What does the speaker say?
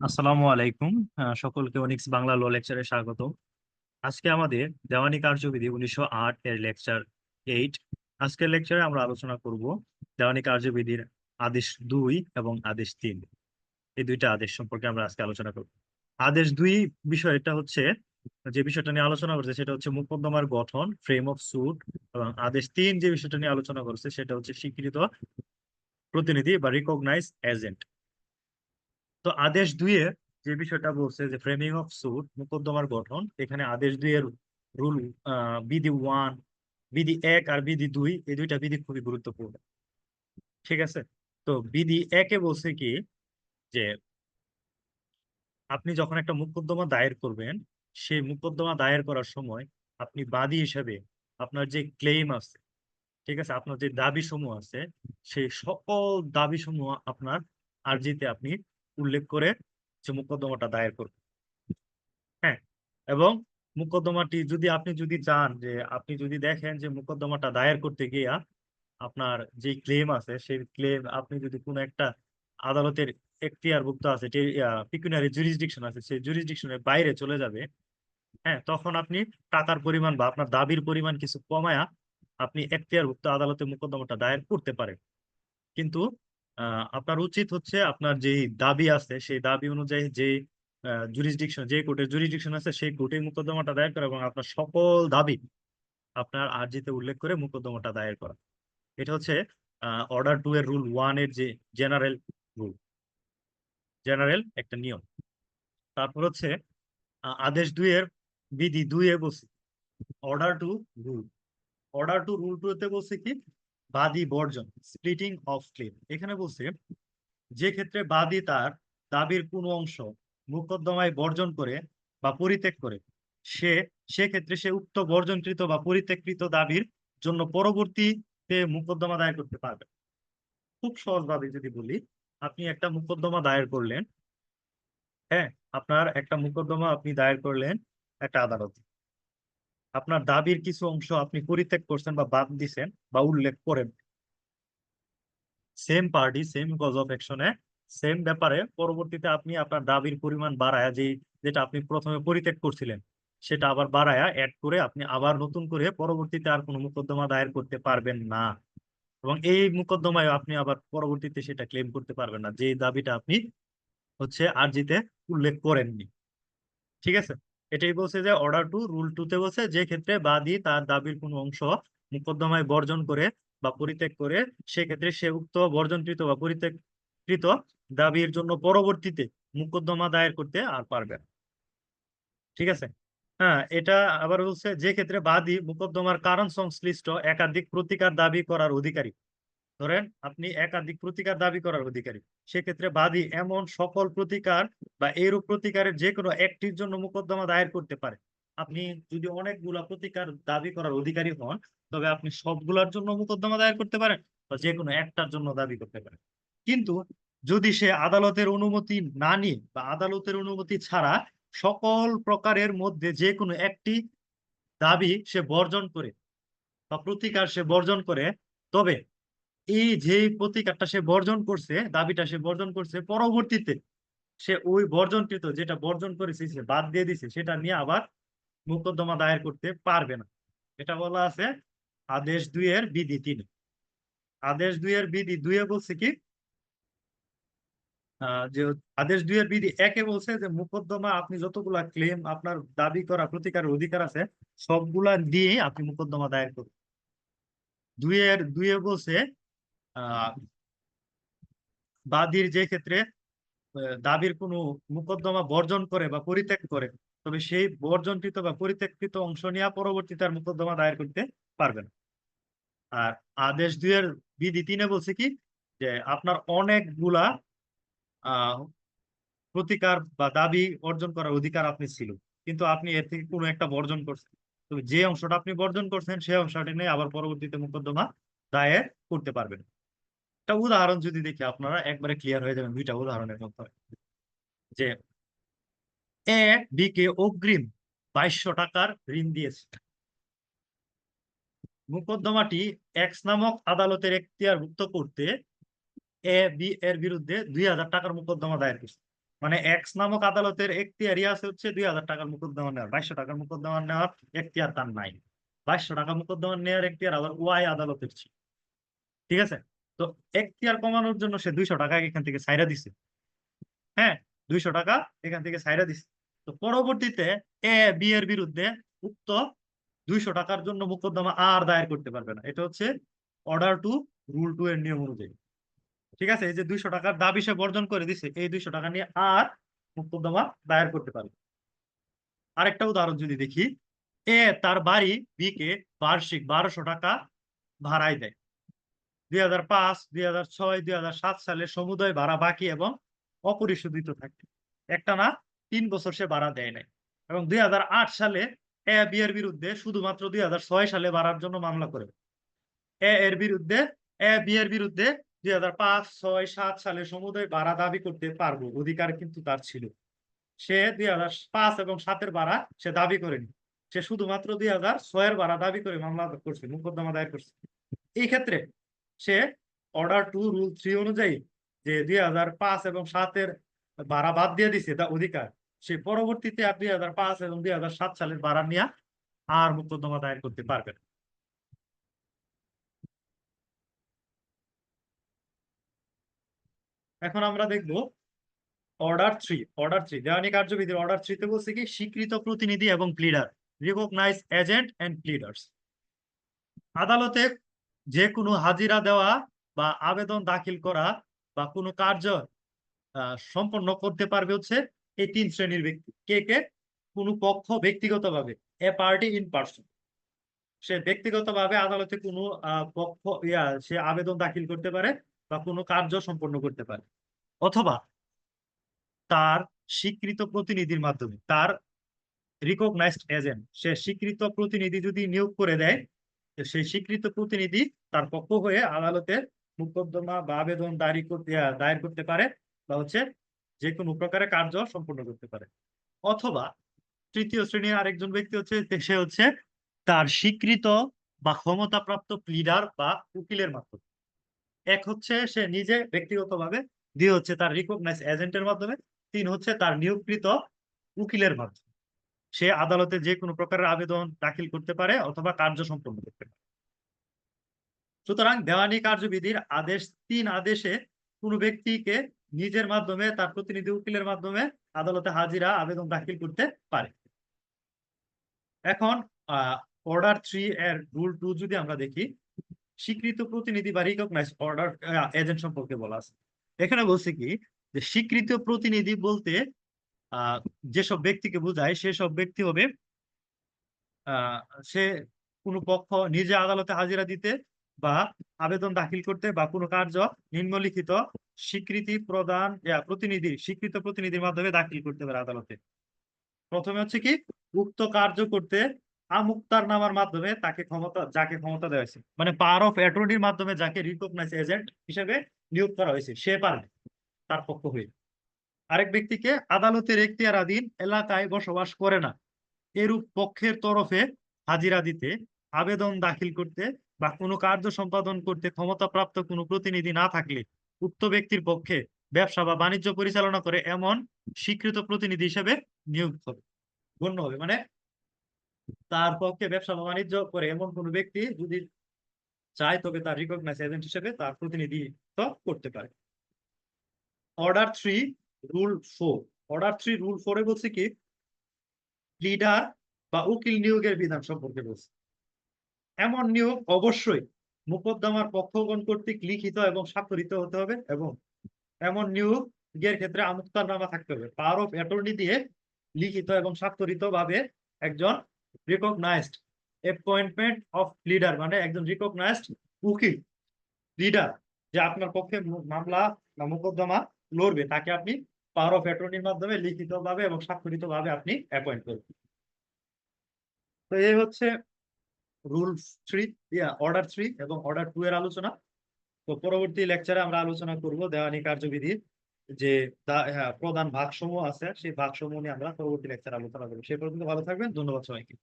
আসসালামু আলাইকুম। সকলকে অনিক্স বাংলা ল লেকচারে স্বাগত। আজকে আমাদের দেওয়ানি কার্যবিধি উনিশশো আট এর লেকচার এইট। আজকের লেকচারে আমরা আলোচনা করব দেওয়ানি কার্যবিধির আদেশ দুই এবং আদেশ তিন। এই দুইটা আদেশ সম্পর্কে আমরা আজকে আলোচনা করব। আদেশ দুই বিষয়টা হচ্ছে, যে বিষয়টা নিয়ে আলোচনা করছে সেটা হচ্ছে মোকদ্দমার গঠন ফ্রেম অফ সুট এবং আদেশ তিন যে বিষয়টা নিয়ে আলোচনা করছে সেটা হচ্ছে স্বীকৃত প্রতিনিধি বা রিকগনাইজ এজেন্ট তো আদেশ দুইয়ে যে বিষয়টা বলছে যে ফ্রেমিং অফ সুট মোকদ্দমার গঠন, এখানে আদেশ দুইয়ের রুল বিধি ওয়ান বিধি এক আর বিধি দুই, এই দুইটা বিধি খুবই গুরুত্বপূর্ণ। ঠিক আছে? তো বিধি একে বলছে কি যে আপনি যখন একটা মোকদ্দমা দায়ের করবেন, সেই মোকদ্দমা দায়ের করার সময় আপনি বাদী হিসাবে আপনার যে ক্লেম আছে, ঠিক আছে? আপনার যে দাবি সমূহ আছে, সেই সকল দাবি সমূহ আপনার আর্জিতে আপনি উল্লেখ করে যে মোকদ্দমাটা দায়ের করবেন হ্যাঁ এবং মোকদ্দমাটি যদি আপনি যদি চান যে আপনি যদি দেখেন যে মোকদ্দমাটা দায়ের করতে গিয়া আপনার যে ক্লেম আছে, সেই ক্লেম আপনি যদি কোনো একটা আদালতের এখতিয়ারভুক্ত আছে পিকুনারি জুরিসডিকশন আছে, সেই জুরিসডিকশনের বাইরে চলে যাবে হ্যাঁ তখন আপনি টাকার পরিমাণ বা আপনার দাবির পরিমাণ কিছু কমায়া আপনি এখতিয়ারভুক্ত আদালতে মোকদ্দমাটা দায়ের করতে পারেন। কিন্তু আপনার উচিত হচ্ছে আপনার যে দাবি আছে, সেই দাবি অনুযায়ী যে জুরিসডিকশন যে কোর্টের জুরিসডিকশন আছে, সেই কোর্টে মোকদ্দমাটা দায়ের করা এবং আপনার সকল দাবি আপনার আর্জিতে উল্লেখ করে মোকদ্দমাটা দায়ের করা। এটা হচ্ছে অর্ডার টু এর রুল ওয়ানের যে জেনারেল রুল জেনারেল একটা নিয়ম। তারপর হচ্ছে আদেশ দুই এর বিধি দুই এ বলছে order two rule order two rule two তে বলছে কি বাদী বর্জন স্প্লিটিং অফ ক্লেম এখানে বলছে, যে ক্ষেত্রে বাদী তার দাবির কোনো অংশ মোকদ্দমায় বর্জন করে বা পরিত্যাগ করে, সে সেক্ষেত্রে সে উক্ত বর্জনকৃত বা পরিত্যাগকৃত দাবির জন্য পরবর্তীতে মোকদ্দমা দায়ের করতে পারবে। খুব সহজভাবে যদি বলি, আপনি একটা মোকদ্দমা দায়ের করলেন হ্যাঁ আপনার একটা মোকদ্দমা আপনি দায়ের করলেন একটা আদালতে। আপনার দাবির কিছু অংশ আপনি পরিত্যাগ করছেন বা বাদ দিছেন বা উল্লেখ করেন। Same party same cause of অ্যাকশনে সেম ব্যাপারে পরবর্তীতে আপনি আপনার দাবির পরিমাণ বাড়ায়া যে, যেটা আপনি প্রথমে পরিত্যাগ করছিলেন, সেটা আবার বাড়ায়া অ্যাড করে আপনি আবার নতুন করে পরবর্তীতে আর কোনো মোকদ্দমা দায়ের করতে পারবেন না। এবং এই মোকদ্দমায় আপনি আবার পরবর্তীতে সেটা ক্লেম করতে পারবেন না। যে দাবিটা আপনি হচ্ছে আরজিতে উল্লেখ করেননি। ঠিক আছে? এটাই বলছে যে অর্ডার টু রুল টু তে বলছে যে ক্ষেত্রে বাদী তার দাবির কোনো অংশ মোকদ্দমায় বর্জন করে বা পরিত্যাগ করে সেক্ষেত্রে সে উক্ত বর্জনকৃত বা পরিত্যাগকৃত দাবির জন্য পরবর্তীতে মোকদ্দমা দায়ের করতে আর পারবে না। ঠিক আছে? হ্যাঁ এটা আবার বলছে যে ক্ষেত্রে বাদী মোকদ্দমার কারণ সংশ্লিষ্ট একাধিক প্রতিকার দাবি করার অধিকারী। ধরেন আপনি একাধিক প্রতিকার দাবি করার অধিকারী, সেক্ষেত্রে বাদী এমন সকল প্রতিকার বা এরূপ প্রতিকারের যে কোনো একটির জন্য মোকদ্দমা দায়ের করতে পারে। আপনি যদি অনেকগুলা প্রতিকার দাবি করার অধিকারী হন, তবে আপনি সবগুলার জন্য মোকদ্দমা দায়ের করতে পারেন বা যে কোনো একটার জন্য দাবি করতে পারেন। কিন্তু যদি সে আদালতের অনুমতি না নিয়ে বা আদালতের অনুমতি ছাড়া সকল প্রকারের মধ্যে যে কোনো একটি দাবি সে বর্জন করে বা প্রতিকার সে বর্জন করে, তবে এই যে প্রতিকারটা সে বর্জন করছে, দাবিটা সে বর্জন করছে, পরবর্তীতে সে ওই বর্জনকৃত যেটা বর্জন করেছে, সে বাদ দিয়ে দিছে, সেটা নিয়ে আবার মোকদ্দমা দায়ের করতে পারবে না। এটা বলা আছে আদেশ দুইয়ের বিধি তিনে। আদেশ দুইয়ের বিধি দুইয়ে বলছে কি? যে আদেশ দুইয়ের বিধি একে বলছে যে মোকদ্দমা আপনি যতগুলা ক্লেম আপনার দাবি করা, প্রতিকারের অধিকার আছে, সবগুলা দিয়ে আপনি মোকদ্দমা দায়ের করুন। দুইয়ের, দুইয়ে বলছে বাদীর যে ক্ষেত্রে দাবির কোনো মোকদ্দমা বর্জন করে বা পরিত্যাগ করে, তবে সেই বর্জনকৃত বা পরিত্যাগকৃত অংশ নিয়ে পরবর্তীতে আর মোকদ্দমা দায়ের করতে পারবে না। আর আদেশ দুইয়ের বিধি তিনে বলছে কি, যে আপনার অনেকগুলা প্রতিকার বা দাবি অর্জন করার অধিকার আপনি ছিল, কিন্তু আপনি এর থেকে কোনো একটা বর্জন করছেন। তবে যে অংশটা আপনি বর্জন করছেন সেই অংশটি নিয়ে আবার পরবর্তীতে মোকদ্দমা দায়ের করতে পারবেন। একটা উদাহরণ যদি দেখি আপনারা, একবারে ক্লিয়ার হয়ে যাবেন দুইটা উদাহরণের মধ্যে। যে এ বি কে অগ্রিম বাইশশো টাকার ঋণ দিয়েছে। মোকদ্দমাটি এক্স নামক আদালতের এখতিয়ারভুক্ত করতে এ বি এর বিরুদ্ধে দুই হাজার টাকার মোকদ্দমা দায়ের করছে। মানে এক্স নামক আদালতের এখতিয়ারই আছে হচ্ছে দুই হাজার টাকার মোকদ্দমা নেওয়ার। বাইশশো টাকার মোকদ্দমা নেওয়ার এখতিয়ার তার নাই। বাইশশো টাকা মোকদ্দমা নেওয়ার এখতিয়ার আবার ওয়াই আদালতের ছিল। ঠিক আছে? তো এখতিয়ার কমানোর জন্য সে দুইশো টাকা এখান থেকে সাইরা দিছে। হ্যাঁ দুইশো টাকা এখান থেকে সাইরা দিছে। তো পরবর্তীতে এ, বি এর বিরুদ্ধে উক্ত দুইশো টাকার জন্য মোকদ্দমা আর দায়ের করতে পারবে না। এটা হচ্ছে অর্ডার টু রুল টু এর নিয়ম অনুযায়ী। ঠিক আছে? এই যে দুইশো টাকার দাবি সে বর্জন করে দিছে, এই দুইশো টাকা নিয়ে আর মোকদ্দমা দায়ের করতে পারবে আরেকটা উদাহরণ যদি দেখি, এ তার বাড়ি বি কে বার্ষিক বারোশো টাকা ভাড়ায় দেয়। দুই হাজার পাঁচ, দুই হাজার ছয়, দুই হাজার সাত সালে সমুদয় ভাড়া বাকি এবং অপরিশোধিত থাকে। একটা না, তিন বছর সে ভাড়া দেয় নাই। এবং দুই হাজার আট সালে এ, বি এর বিরুদ্ধে শুধুমাত্র দুই হাজার ছয় সালে ভাড়ার জন্য মামলা করে। এ এর বিরুদ্ধে, এ, বি এর বিরুদ্ধে দুই হাজার পাঁচ, ছয়, সাত সালে সমুদয় ভাড়া দাবি করতে পারব অধিকার কিন্তু তার ছিল। সে দুই হাজার পাঁচ এবং সাতের ভাড়া সে দাবি করেনি। সে শুধুমাত্র দুই হাজার ছয়ের ভাড়া দাবি করে মামলা করছে, মোকদ্দমা দায়ের করছে। এই ক্ষেত্রে সে অর্ডার টু রুল থ্রি অনুযায়ী যে দুই হাজার পাঁচ এবং সাতের ভাড়া বাদ দিয়ে দিছে তা অধিকার সে পরবর্তীতে আর দুই হাজার পাঁচ এবং দুই হাজার সাত সালের ভাড়া নিয়ে আর মোকদ্দমা দায়ের করতে পারবে না। এখন আমরা দেখব অর্ডার থ্রি অর্ডার থ্রি দেওয়ানি কার্যবিধির অর্ডার থ্রিতে বলছে কি, স্বীকৃত প্রতিনিধি এবং pleader recognise agent and pleaders আদালতে যে কোনো হাজিরা দেওয়া বা আবেদন দাখিল করা বা কোনো কার্য সম্পন্ন করতে পারবে হচ্ছে এই তিন শ্রেণির ব্যক্তি। কে কে? কোনো পক্ষ ব্যক্তিগতভাবে, এ পার্টি ইন পার্সন। সে ব্যক্তিগতভাবে আদালতে কোনো পক্ষ, ইয়া, সে আবেদন দাখিল করতে পারে বা কোনো কার্য সম্পন্ন করতে পারে। অথবা তার স্বীকৃত প্রতিনিধির মাধ্যমে, তার রিকগনাইজড এজেন্ট সে স্বীকৃত প্রতিনিধি যদি নিয়োগ করে দেয় সেই স্বীকৃত প্রতিনিধি তার পক্ষ হয়ে আদালতে মোকদ্দমা বা আবেদন দায়ের করতে দায়ের করতে পারে বা হচ্ছে যে কোনো প্রকারের কার্য সম্পন্ন করতে পারে। অথবা তৃতীয় শ্রেণির আরেকজন ব্যক্তি হচ্ছে সে হচ্ছে তার স্বীকৃত বা ক্ষমতাপ্রাপ্ত প্লিডার বা উকিলের মাধ্যমে। এক হচ্ছে সে নিজে ব্যক্তিগতভাবে, দুই হচ্ছে তার রিকগনাইজ এজেন্টের মাধ্যমে, তিন হচ্ছে তার নিয়োগকৃত উকিলের মাধ্যমে। সে আদালতে যে কোনো প্রকারের আবেদন দাখিল করতে পারে অথবা কার্য সম্পন্ন করতে পারে। সুতরাং দেওয়ানি কার্যবিধির আদেশ, তিন আদেশে কোনো ব্যক্তিকে নিজের মাধ্যমে, তার প্রতিনিধি উকিলের মাধ্যমে আদালতে হাজিরা আবেদন দাখিল করতে পারে। এখন অর্ডার থ্রি এর রুল টু যদি আমরা দেখি, স্বীকৃত প্রতিনিধি বা রিকগনাইজ অর্ডার এজেন্ট সম্পর্কে বলা আছে। এখানে বলছে কি, যে স্বীকৃত প্রতিনিধি বলতে যেসব ব্যক্তিকে বোঝায়, সেসব ব্যক্তি হবে সে কোনো পক্ষ নিজে আদালতে হাজিরা দিতে বা আবেদন দাখিল করতে বা কোনো কার্য নিম্নলিখিত স্বীকৃতি প্রদান প্রতিনিধি, স্বীকৃত প্রতিনিধির মাধ্যমে দাখিল করতে পারে আদালতে। প্রথমে হচ্ছে কি, উক্ত কার্য করতে আমুক্তার নামার মাধ্যমে তাকে ক্ষমতা, যাকে ক্ষমতা দেওয়া হয়েছে মানে পাওয়ার অফ অ্যাটর্নির মাধ্যমে যাকে রিকগনাইজ এজেন্ট হিসেবে নিয়োগ করা হয়েছে, সে পারবে, তার পক্ষ হয়ে। আরেক ব্যক্তিকে আদালতের এখতিয়ারাধীন এলাকায় বসবাস করে না। এরূপ পক্ষের তরফে হাজিরা দিতে, আবেদন দাখিল করতে বা কোনো কার্য সম্পাদন করতে ক্ষমতাপ্রাপ্ত কোনো প্রতিনিধি না থাকলে উক্ত ব্যক্তির পক্ষে ব্যবসা বা বাণিজ্য পরিচালনা করে এমন স্বীকৃত প্রতিনিধি হিসেবে নিয়োগ হবে। গণ্য হবে। মানে তার পক্ষে ব্যবসা বা বাণিজ্য করে এমন কোন ব্যক্তি যদি চায়, তবে তার রিকগনাইজ এজেন্ট হিসেবে তার প্রতিনিধিত্ব করতে পারে। Order three rule four order three rule ফোরে বলছে কি? লিডার বা উকিল নিয়োগের বিধান সম্পর্কে বলছে। এমন নিয়োগ অবশ্যই মোকদ্দমার পক্ষগণ কর্তৃক লিখিত এবং স্বাক্ষরিত হতে হবে এবং এমন নিয়োগের ক্ষেত্রে আমুক্তারনামা থাকতে হবে। পাওয়ার অফ অ্যাটর্নি দিয়ে লিখিত এবং স্বাক্ষরিত ভাবে একজন রিকগনাইজড অ্যাপয়েন্টমেন্ট অফ লিডার মানে একজন রিকগনাইজড উকিল লিডার যে আপনার পক্ষে মামলা বা মোকদ্দমা লড়বে তাকে আপনি পাওয়ার অফ অ্যাটর্নির মাধ্যমে লিখিত ভাবে এবং স্বাক্ষরিত ভাবে আপনি অ্যাপয়েন্ট করবেন। তো এই হচ্ছে রুল থ্রি অর্ডার থ্রি এবং অর্ডার টু এর আলোচনা। তো পরবর্তী লেকচারে আমরা আলোচনা করব দেওয়ানি কার্যবিধির যে হ্যাঁ, প্রধান ভাগসমূহ আছে সেই ভাগসমূহ নিয়ে আমরা পরবর্তী লেকচারে আলোচনা করব। সে পর্যন্ত ভালো থাকবেন ধন্যবাদ সবাইকে।